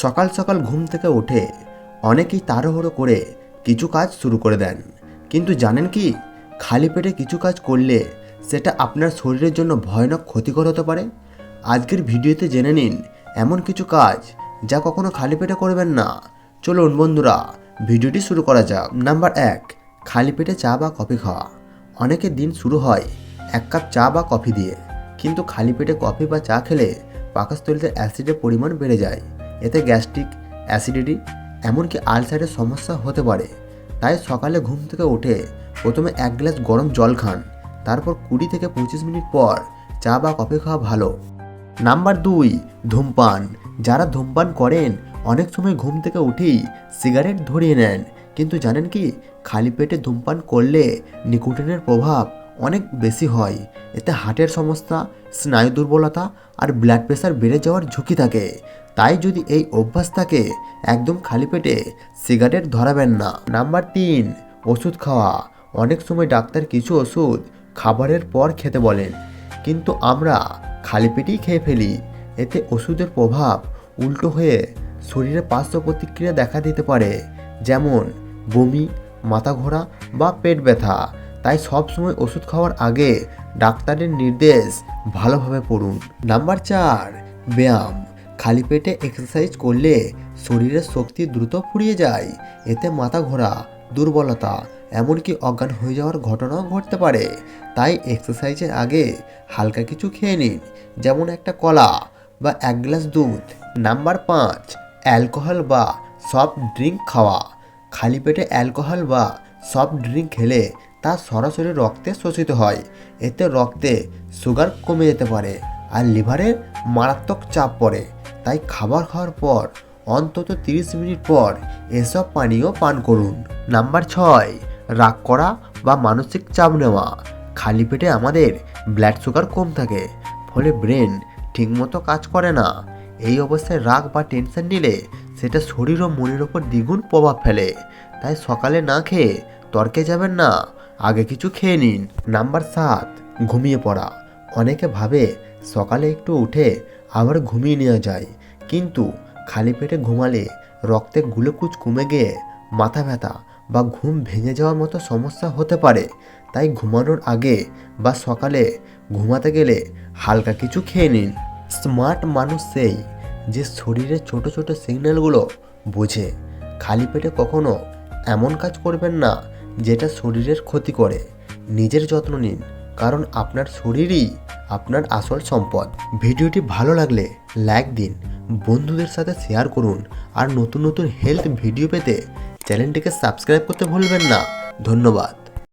সকাল সকাল ঘুম থেকে উঠে অনেকেই তাড়াহুড়ো করে কিছু কাজ শুরু করে দেন। কিন্তু জানেন কি? খালি পেটে কিছু কাজ করলে সেটা আপনার শরীরের জন্য ভয়ানক ক্ষতিকর হতে পারে। আজকের ভিডিওতে জেনে নিন এমন কিছু কাজ যা কখনো খালি পেটে করবেন না। চলুন বন্ধুরা, ভিডিওটি শুরু করা যাক। নাম্বার এক, খালি পেটে চা বা কফি খাওয়া। অনেকের দিন শুরু হয় এক কাপ চা বা কফি দিয়ে। কিন্তু খালি পেটে কফি বা চা খেলে পাকস্থলীতে অ্যাসিডের পরিমাণ বেড়ে যায়। এতে গ্যাস্ট্রিক, অ্যাসিডিটি, এমনকি আলসারের সমস্যা হতে পারে। তাই সকালে ঘুম থেকে উঠে প্রথমে এক গ্লাস গরম জল খান, তারপর কুড়ি থেকে পঁচিশ মিনিট পর চা বা কফি খাওয়া ভালো। নাম্বার দুই, ধূমপান। যারা ধূমপান করেন, অনেক সময় ঘুম থেকে উঠেই সিগারেট ধরিয়ে নেন। কিন্তু জানেন কি, খালি পেটে ধূমপান করলে নিকোটিনের প্রভাব অনেক বেশি হয়। এতে হার্টের সমস্যা, স্নায়ু দুর্বলতা আর ব্লাড প্রেশার বেড়ে যাওয়ার ঝুঁকি থাকে। তাই যদি এই অভ্যাস থাকে, একদম খালি পেটে সিগারেট ধরাবেন না। নাম্বার তিন, ওষুধ খাওয়া। অনেক সময় ডাক্তার কিছু ওষুধ খাবারের পর খেতে বলেন, কিন্তু আমরা খালি পেটেই খেয়ে ফেলি। এতে ওষুধের প্রভাব উল্টো হয়ে শরীরে পার্শ্ব প্রতিক্রিয়া দেখা দিতে পারে, যেমন বমি, মাথা ঘোরা বা পেট ব্যথা। তাই সব সময় ওষুধ খাওয়ার আগে ডাক্তারের নির্দেশ ভালোভাবে পড়ুন। নাম্বার চার, ব্যায়াম। খালি পেটে এক্সারসাইজ করলে শরীরের শক্তি দ্রুত ফুরিয়ে যায়। এতে মাথা ঘোরা, দুর্বলতা, এমনকি অজ্ঞান হয়ে যাওয়ার ঘটনাও ঘটতে পারে। তাই এক্সারসাইজের আগে হালকা কিছু খেয়ে নিন, যেমন একটা কলা বা এক গ্লাস দুধ। নাম্বার পাঁচ, অ্যালকোহল বা সফট ড্রিঙ্ক খাওয়া। খালি পেটে অ্যালকোহল বা সফট ড্রিঙ্ক খেলে তা সরাসরি রক্তে শোষিত হয়। এতে রক্তে সুগার কমে যেতে পারে আর লিভারের মারাত্মক চাপ পড়ে। তাই খাবার খাওয়ার পর, অন্তত তিরিশ মিনিট পর এসব পানীয় পান করুন। নাম্বার ছয়, রাগ করা বা মানসিক চাপ নেওয়া। খালি পেটে আমাদের ব্লাড সুগার কম থাকে, ফলে ব্রেন ঠিকমতো কাজ করে না। এই অবস্থায় রাগ বা টেনশন নিলে সেটা শরীর ও মনের ওপর দ্বিগুণ প্রভাব ফেলে। তাই সকালে না খেয়ে তর্কে যাবেন না। আগে কিছু খেয়ে নিন। নাম্বার সাত, ঘুমিয়ে পড়া। অনেকে ভাবে সকালে একটু উঠে আবার ঘুমিয়ে নেওয়া যায়। কিন্তু খালি পেটে ঘুমালে রক্তে গ্লুকোজ কমে গিয়ে মাথা ব্যথা বা ঘুম ভেঙে যাওয়ার মতো সমস্যা হতে পারে। তাই ঘুমানোর আগে বা সকালে ঘুমাতে গেলে হালকা কিছু খেয়ে নিন। স্মার্ট মানুষ সেই যে শরীরের ছোট ছোট সিগন্যালগুলো বোঝে। খালি পেটে কখনো এমন কাজ করবেন না যেটা শরীরের ক্ষতি করে। নিজের যত্ন নিন, কারণ আপনার শরীরই আপনার আসল সম্পদ। ভিডিওটি ভালো লাগলে লাইক দিন, বন্ধুদের সাথে শেয়ার করুন, আর নতুন নতুন হেলথ ভিডিও পেতে চ্যানেলটিকে সাবস্ক্রাইব করতে ভুলবেন না। ধন্যবাদ।